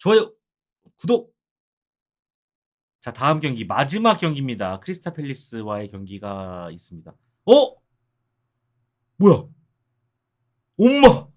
좋아요, 구독. 자, 다음 경기 마지막 경기입니다. 크리스타 팰리스와의 경기가 있습니다. 어? 뭐야? 엄마!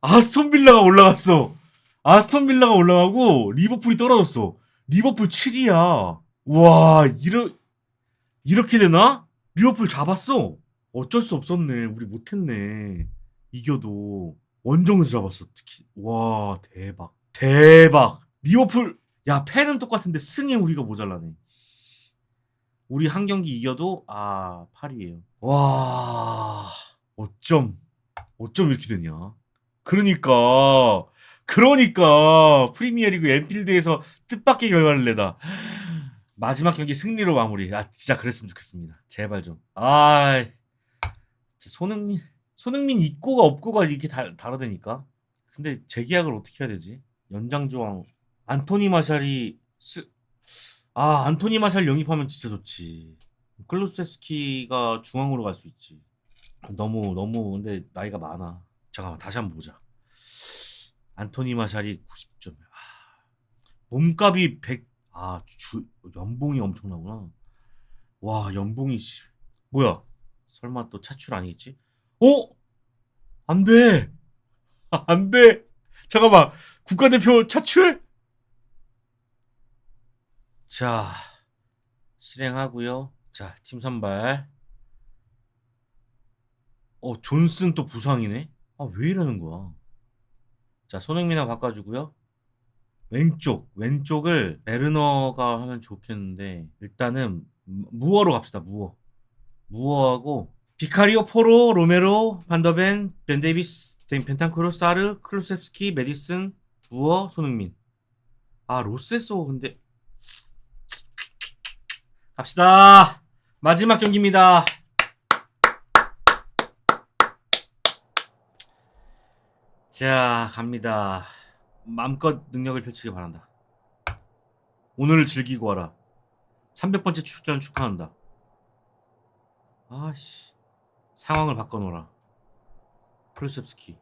아스톤 빌라가 올라갔어. 아스톤 빌라가 올라가고 리버풀이 떨어졌어. 리버풀 7위야. 와, 이러 이렇게 되나? 리버풀 잡았어. 어쩔 수 없었네. 우리 못했네. 이겨도 원정에서 잡았어. 특히 와 대박. 대박. 리버풀 야 팬은 똑같은데 승에 우리가 모자라네. 우리 한 경기 이겨도 아 8위에요. 와 어쩜 어쩜 이렇게 되냐? 그러니까 그러니까 프리미어리그 엔필드에서 뜻밖의 결과를 내다. 마지막 경기 승리로 마무리. 아 진짜 그랬으면 좋겠습니다. 제발 좀. 아 손흥민 손흥민 있고가 없고가 이렇게 다, 다르다니까. 근데 재계약을 어떻게 해야 되지? 연장 조항 안토니 마샬이 스... 아 안토니 마샬 영입하면 진짜 좋지. 클루세스키가 중앙으로 갈 수 있지. 너무 너무 근데 나이가 많아. 잠깐만 다시 한번 보자. 안토니 마샬이 90점. 아, 몸값이 100. 아 주, 연봉이 엄청나구나. 와 연봉이 씨. 뭐야? 설마 또 차출 아니겠지? 어? 안 돼. 안 돼. 잠깐만. 국가대표 차출? 자, 실행하고요. 자, 팀 선발. 어, 존슨 또 부상이네. 아, 왜 이러는 거야? 자, 손흥민하고 바꿔주고요. 왼쪽, 왼쪽을 베르너가 하면 좋겠는데 일단은 무어로 갑시다. 무어. 무어하고 비카리오, 포로, 로메로, 반더벤, 벤 데이비스, 덴 펜탄크로, 사르, 클루셉스키, 메디슨, 무어, 손흥민. 아 로세소 근데 갑시다. 마지막 경기입니다. 자 갑니다. 마음껏 능력을 펼치기 바란다. 오늘을 즐기고 와라. 300번째 출전 축하한다. 아씨 상황을 바꿔놓어라. 클루셉스키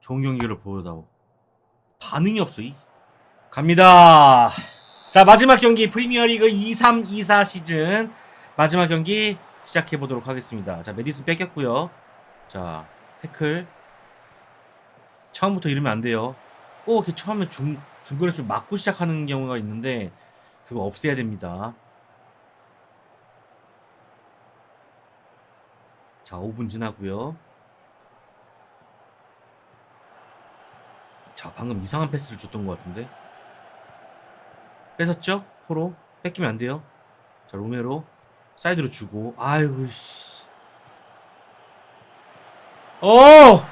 좋은 경기를 보여다오. 반응이 없어 이. 갑니다. 자 마지막 경기 프리미어리그 2324 시즌 마지막 경기 시작해 보도록 하겠습니다. 자 메디슨 뺏겼고요. 자 태클 처음부터 이러면 안 돼요. 꼭 이렇게 처음에 중 중거리 좀 맞고 시작하는 경우가 있는데 그거 없애야 됩니다. 자 5분 지나고요. 자 방금 이상한 패스를 줬던 것 같은데 뺏었죠? 포로 뺏기면 안 돼요. 자 로메로 사이드로 주고 아이고 씨. 어!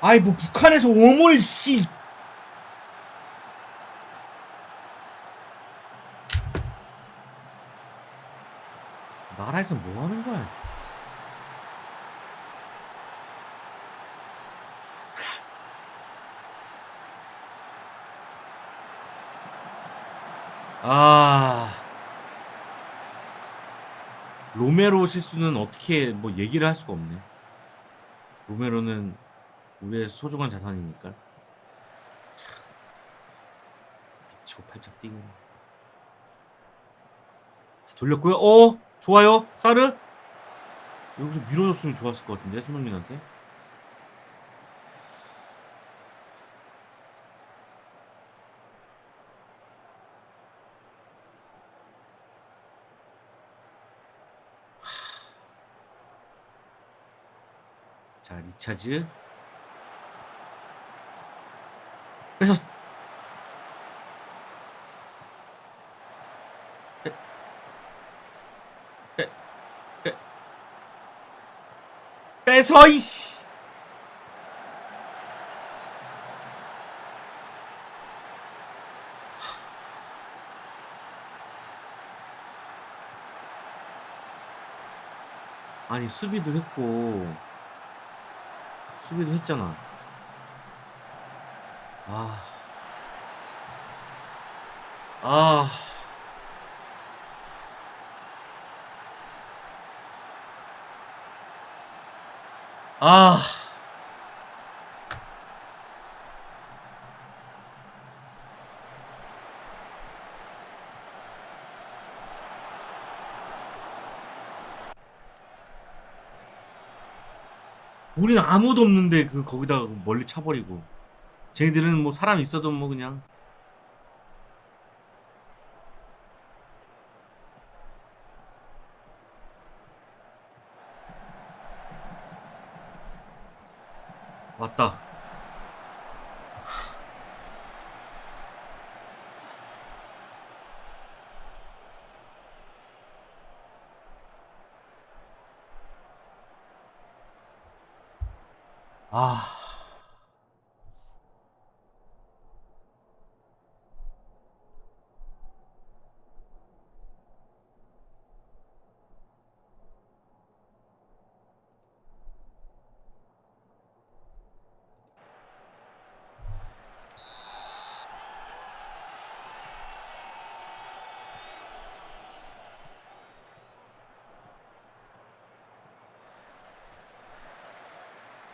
아이 뭐 북한에서 오물 씨. 나라에서 뭐 하는 거야? 아 로메로 실수는 어떻게 뭐 얘기를 할 수가 없네. 로메로는 우리의 소중한 자산이니까. 참 미치고 팔짝 뛰고. 자, 돌렸고요. 어 좋아요. 사르 여기서 밀어줬으면 좋았을 것 같은데 손흥민한테. 자 리차즈 빼, 뺏어 이씨 아니 수비도 했고 수비도 했잖아. 아. 아. 아. 우리는 아무도 없는데 그 거기다 멀리 차버리고 쟤네들은 뭐 사람 있어도 뭐 그냥 왔다 아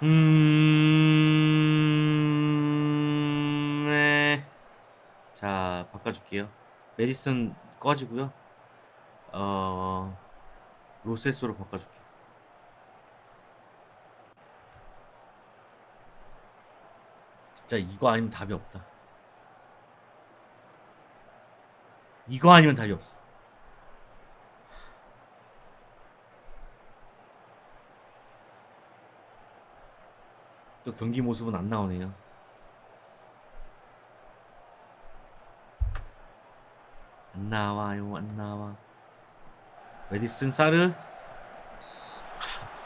음, 네. 자, 바꿔줄게요. 메디슨 꺼지고요. 어, 로세스로 바꿔줄게요. 진짜 이거 아니면 답이 없다. 이거 아니면 답이 없어. 또 경기 모습은 안 나오네요. 안 나와요, 안 나와. 메디슨 사르.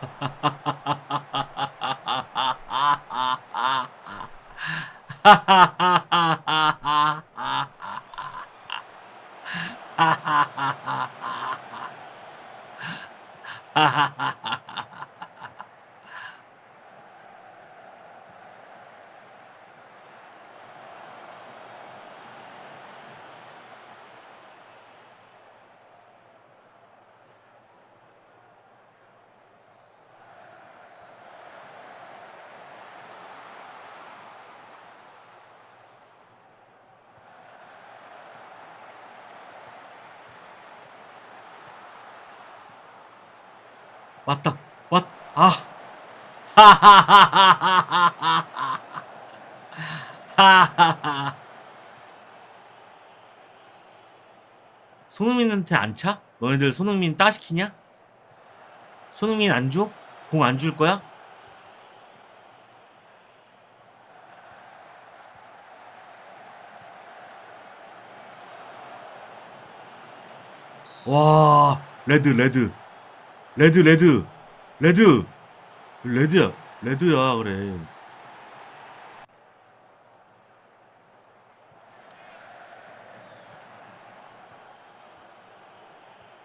왔다 왔아 하하하하하하하 하하하 손흥민한테 안 차? 너네들 손흥민 따시키냐? 손흥민 안 줘? 공 안 줄 거야? 와 레드 레드 레드, 레드. 레드. 레드야. 레드야, 그래.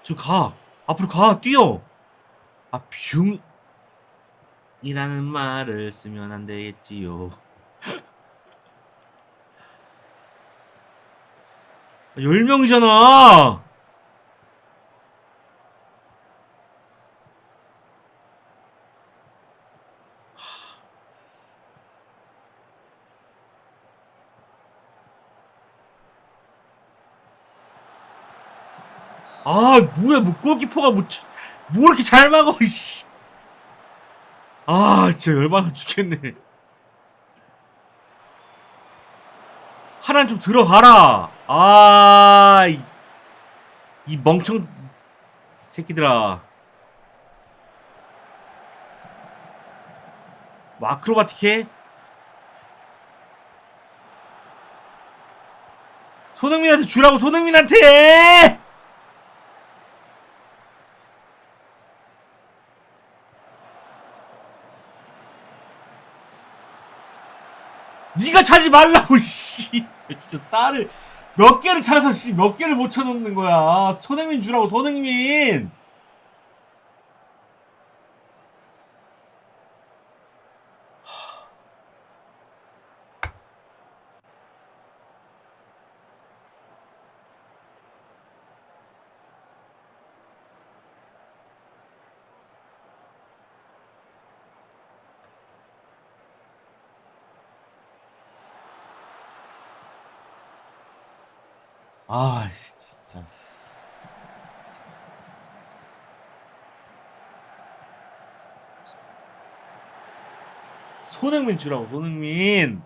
저 가. 앞으로 가. 뛰어. 아, 뷰. 이라는 말을 쓰면 안 되겠지요. 열 명이잖아. 아, 뭐야, 뭐, 골키퍼가 뭐, 치- 뭐 이렇게 잘 막어, 이씨. 아, 진짜 열받아 죽겠네. 하나 좀 들어가라. 아, 이, 이 멍청 새끼들아. 뭐 아크로바틱해? 손흥민한테 주라고 손흥민한테! 네가 차지 말라고 씨. 진짜 쌀을 몇 개를 차서 씨 몇 개를 못 쳐놓는 거야. 손흥민 주라고 손흥민 아 진짜. 손흥민 주라고 손흥민.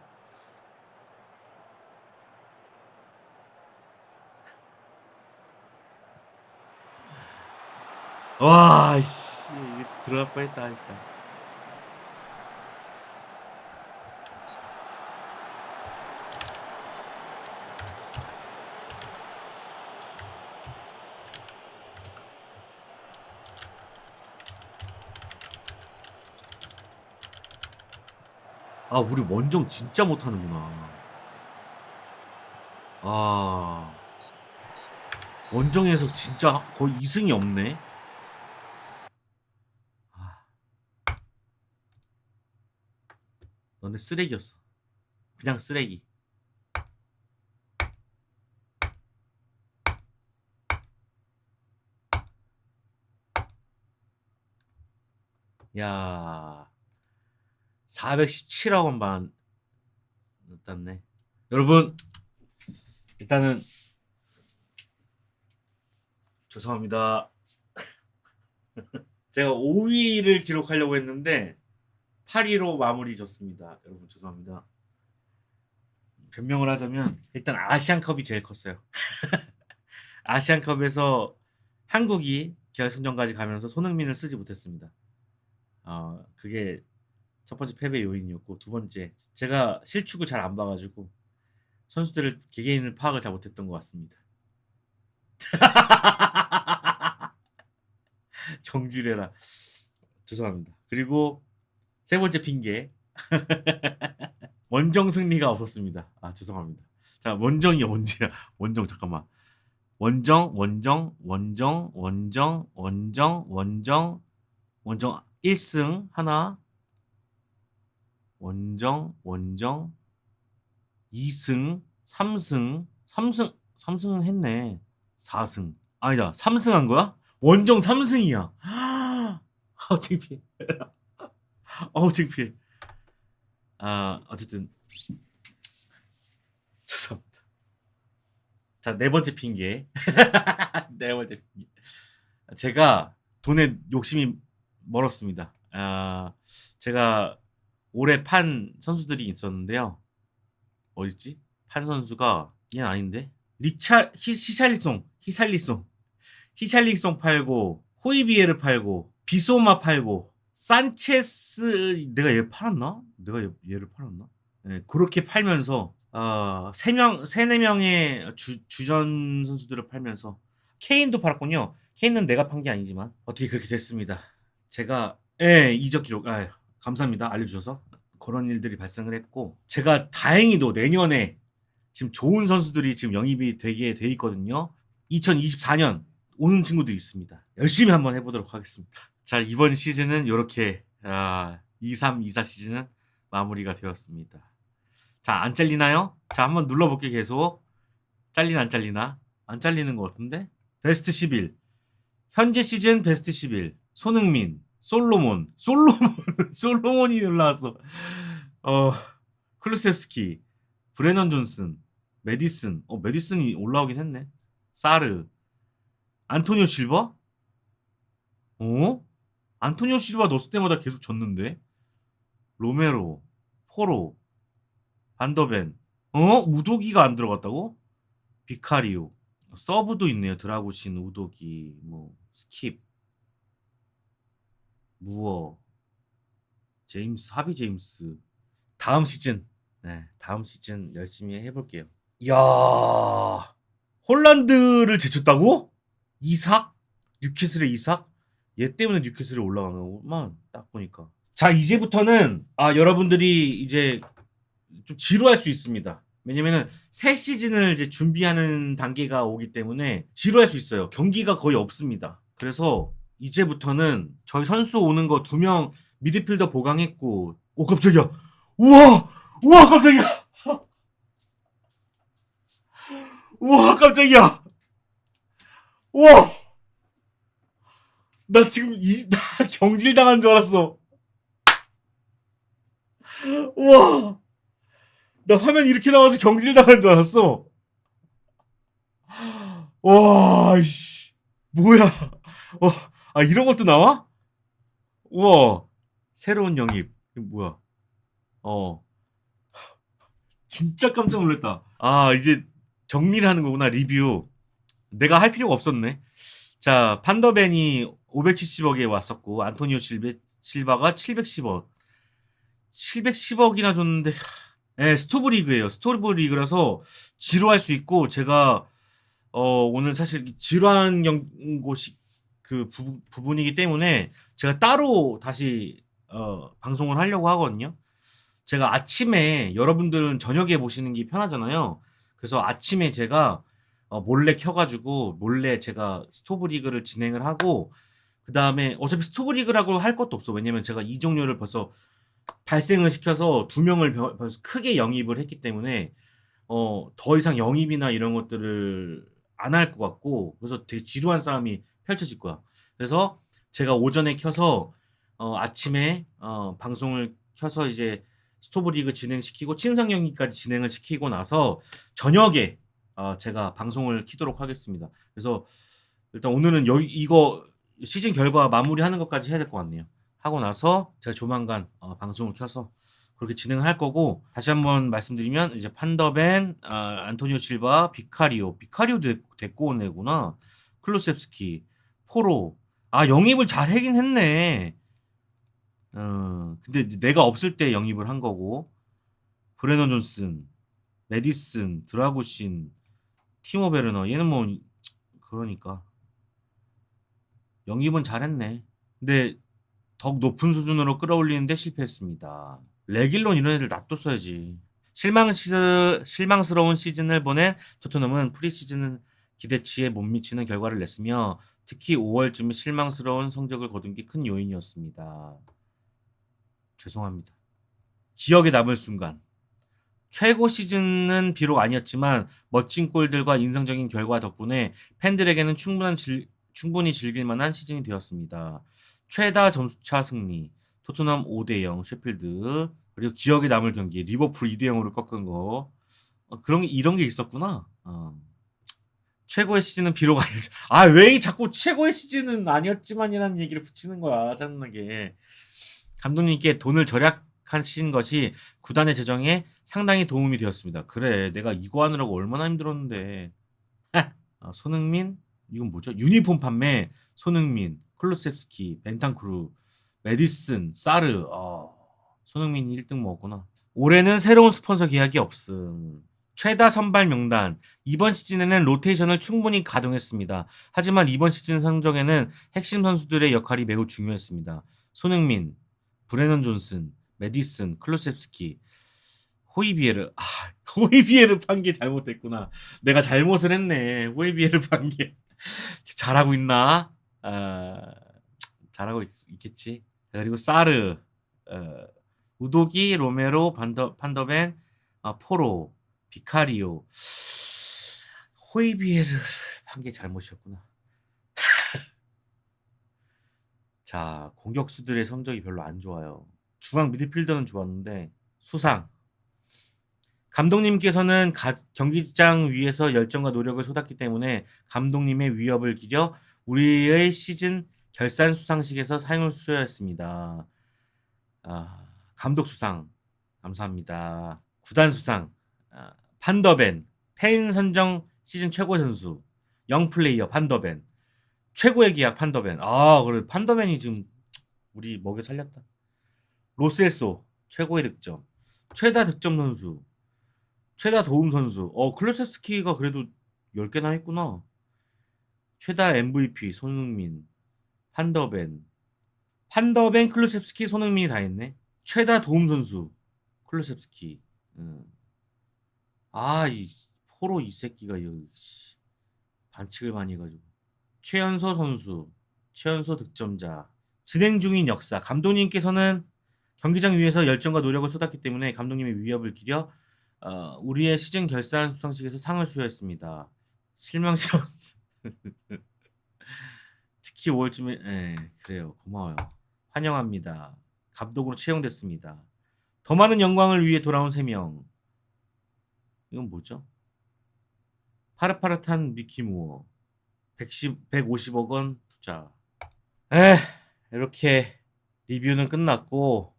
와, 씨, 이거 들어갈 뻔했다 진짜. 아, 우리 원정 진짜 못하는구나. 아, 원정에서 진짜 거의 2승이 없네. 아. 너네 쓰레기였어. 그냥 쓰레기. 야, 417억 원만 땄네. 여러분, 일단은 죄송합니다. 제가 5위를 기록하려고 했는데 8위로 마무리 졌습니다. 여러분 죄송합니다. 변명을 하자면 일단 아시안컵이 제일 컸어요. 아시안컵에서 한국이 결승전까지 가면서 손흥민을 쓰지 못했습니다. 어, 그게 첫 번째 패배 요인이었고 두 번째 제가 실축을 잘 안 봐가지고 선수들을 개개인을 파악을 잘 못했던 것 같습니다. 정지래라. 죄송합니다. 그리고 세 번째 핑계. 원정 승리가 없었습니다. 아, 죄송합니다. 자, 원정이 언제야? 원정, 잠깐만. 원정, 원정, 원정, 원정, 원정, 원정, 원정 1승 하나. 원정, 원정, 2승, 3승, 3승, 3승은 했네. 4승. 아니다. 3승 한 거야? 원정 3승이야. 아, 창피해. 어우, 창피해. 아, 어쨌든. 죄송합니다. 자, 네 번째 핑계. 네 번째 핑계. 제가 돈에 욕심이 멀었습니다. 아, 제가 올해 판 선수들이 있었는데요. 어딨지? 판 선수가 얘는 아닌데? 리차 히, 히샬리송 히샬리송 히샬리송 팔고 호이비에를 팔고 비소마 팔고 산체스 내가 얘 팔았나? 내가 얘, 얘를 팔았나? 네, 그렇게 팔면서 어, 3명, 3, 4명의 주, 주전 선수들을 팔면서 케인도 팔았군요. 케인은 내가 판 게 아니지만 어떻게 그렇게 됐습니다. 제가 예, 이적 기록 아, 감사합니다. 알려주셔서 그런 일들이 발생을 했고 제가 다행히도 내년에 지금 좋은 선수들이 지금 영입이 되게 돼 있거든요. 2024년 오는 친구도 있습니다. 열심히 한번 해보도록 하겠습니다. 자 이번 시즌은 이렇게 아, 23, 24 시즌은 마무리가 되었습니다. 자 안 잘리나요? 자 한번 눌러볼게요 계속 잘리나 안 잘리나? 안 잘리는 것 같은데? 베스트 11 현재 시즌 베스트 11 손흥민 솔로몬 솔로몬 솔로몬이 올라왔어. 어 클루셉스키 브레넌 존슨 메디슨. 어 메디슨이 올라오긴 했네. 사르. 안토니오 실바 어? 안토니오 실바 넣었을 때마다 계속 졌는데? 로메로 포로 반더벤. 어? 우도기가 안 들어갔다고? 비카리오. 서브도 있네요. 드라고신 우도기 뭐 스킵 무어 제임스 하비 제임스. 다음 시즌. 네 다음 시즌 열심히 해볼게요. 이야 홀란드를 제쳤다고? 이삭? 뉴캐슬의 이삭? 얘 때문에 뉴캐슬이 올라간 거구만 딱 보니까. 자 이제부터는 아 여러분들이 이제 좀 지루할 수 있습니다. 왜냐면은 새 시즌을 이제 준비하는 단계가 오기 때문에 지루할 수 있어요. 경기가 거의 없습니다. 그래서 이제부터는 저희 선수 오는 거 두 명 미드필더 보강했고 오 깜짝이야. 우와! 우와 깜짝이야! 우와 깜짝이야! 우와! 나 지금 이, 나 경질 당한 줄 알았어. 우와! 나 화면 이렇게 나와서 경질 당한 줄 알았어. 와, 씨. 뭐야. 어, 아, 이런 것도 나와? 우와. 새로운 영입. 뭐야. 어. 진짜 깜짝 놀랐다. 아, 이제 정리를 하는 거구나, 리뷰. 내가 할 필요가 없었네. 자, 판더벤이 570억에 왔었고, 안토니오 실바가 710억. 710억이나 줬는데, 예, 스토브 리그예요. 스토브 리그라서 지루할 수 있고, 제가, 어, 오늘 사실 지루한 경, 곳이, 그 부, 부분이기 때문에, 제가 따로 다시, 어, 방송을 하려고 하거든요. 제가 아침에, 여러분들은 저녁에 보시는 게 편하잖아요. 그래서 아침에 제가, 어, 몰래 켜가지고, 몰래 제가 스토브 리그를 진행을 하고, 그 다음에, 어차피 스토브 리그라고 할 것도 없어. 왜냐면 제가 이 종료를 벌써 발생을 시켜서 두 명을 병- 벌써 크게 영입을 했기 때문에 어, 더 이상 영입이나 이런 것들을 안 할 것 같고 그래서 되게 지루한 싸움이 펼쳐질 거야. 그래서 제가 오전에 켜서 어, 아침에 어, 방송을 켜서 이제 스토브 리그 진행시키고 친선 경기까지 진행을 시키고 나서 저녁에 어, 제가 방송을 키도록 하겠습니다. 그래서 일단 오늘은 여기 이거 시즌 결과 마무리하는 것까지 해야 될 것 같네요. 하고 나서 제가 조만간 어, 방송을 켜서 그렇게 진행을 할 거고 다시 한번 말씀드리면 이제 판더벤, 아, 안토니오 실바, 비카리오, 비카리오 데, 데리고 온 애구나. 클루셉스키, 포로. 아 영입을 잘 하긴 했네. 어, 근데 내가 없을 때 영입을 한 거고 브레너 존슨, 메디슨, 드라구신, 티모 베르너 얘는 뭐 그러니까 영입은 잘했네. 근데 더욱 높은 수준으로 끌어올리는데 실패했습니다. 레길론 이런 애들 놔뒀어야지. 실망 시즈, 실망스러운 시즌을 보낸 토트넘은 프리시즌 기대치에 못 미치는 결과를 냈으며 특히 5월쯤에 실망스러운 성적을 거둔 게 큰 요인이었습니다. 죄송합니다. 기억에 남을 순간. 최고 시즌은 비록 아니었지만 멋진 골들과 인상적인 결과 덕분에 팬들에게는 충분한 즐- 충분히 즐길 만한 시즌이 되었습니다. 최다 점수차 승리, 토트넘 5대 0, 셰필드, 그리고 기억에 남을 경기, 리버풀 2대 0으로 꺾은 거. 어, 그런 게- 이런 게 있었구나. 어. 최고의 시즌은 비록 아니었지. 아, 왜 자꾸 최고의 시즌은 아니었지만이라는 얘기를 붙이는 거야. 짜증나게. 감독님께 돈을 절약하신 것이 구단의 재정에 상당히 도움이 되었습니다. 그래, 내가 이거 하느라고 얼마나 힘들었는데. 아, 손흥민, 이건 뭐죠? 유니폼 판매, 손흥민, 클루셉스키, 벤탄크루, 메디슨, 사르. 어, 손흥민이 1등 먹었구나. 올해는 새로운 스폰서 계약이 없음. 최다 선발 명단. 이번 시즌에는 로테이션을 충분히 가동했습니다. 하지만 이번 시즌 성적에는 핵심 선수들의 역할이 매우 중요했습니다. 손흥민, 브레넌 존슨, 메디슨, 클루셉스키, 호이비에르. 아, 호이비에르 판게 잘못됐구나. 내가 잘못을 했네. 호이비에르 판 게. 지금 잘하고 있나? 아, 잘하고 있, 겠지 그리고 사르, 어, 우도기, 로메로, 반더, 판더벤, 아, 포로, 비카리오, 호이비에르 한게 잘못이었구나. 자, 공격수들의 성적이 별로 안 좋아요. 중앙 미드필더는 좋았는데 수상. 감독님께서는 가- 경기장 위에서 열정과 노력을 쏟았기 때문에 감독님의 위협을 기려 우리의 시즌 결산 수상식에서 상을 수여했습니다. 아, 감독 수상 감사합니다. 구단 수상 아, 판더벤 팬 선정 시즌 최고 선수 영 플레이어 판더벤 최고의 계약 판더벤 아 그래 판더벤이 지금 우리 먹여 살렸다. 로셀소 최고의 득점 최다 득점 선수 최다 도움 선수. 어, 클루세스키가 그래도 10개나 했구나. 최다 MVP 손흥민, 판더벤. 판더벤, 클루셉스키, 손흥민이 다 했네. 최다 도움 선수 클루셉스키. 음. 아, 이 포로 이 새끼가 여기 씨, 반칙을 많이 해가지고. 최연소 선수, 최연소 득점자. 진행 중인 역사. 감독님께서는 경기장 위에서 열정과 노력을 쏟았기 때문에 감독님의 위협을 기려 어, 우리의 시즌 결산 수상식에서 상을 수여했습니다. 실망스러웠어. 특히 5월쯤에 예, 그래요. 고마워요. 환영합니다. 감독으로 채용됐습니다. 더 많은 영광을 위해 돌아온 3명. 이건 뭐죠? 파릇파릇한 미키 무어. 110, 150억 원 투자. 에 이렇게 리뷰는 끝났고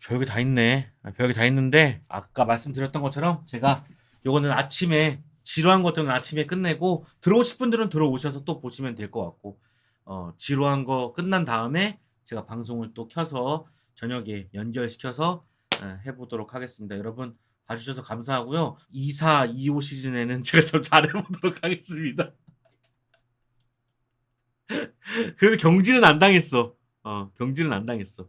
별게 다 있네. 아, 별게 다 있는데 아까 말씀드렸던 것처럼 제가 요거는 아침에 지루한 것들은 아침에 끝내고 들어오실 분들은 들어오셔서 또 보시면 될 것 같고 어, 지루한 거 끝난 다음에 제가 방송을 또 켜서 저녁에 연결시켜서 에, 해보도록 하겠습니다. 여러분 봐주셔서 감사하고요. 24, 25 시즌에는 제가 좀 잘해보도록 하겠습니다. 그래도 경질은 안 당했어. 어, 경질은 안 당했어.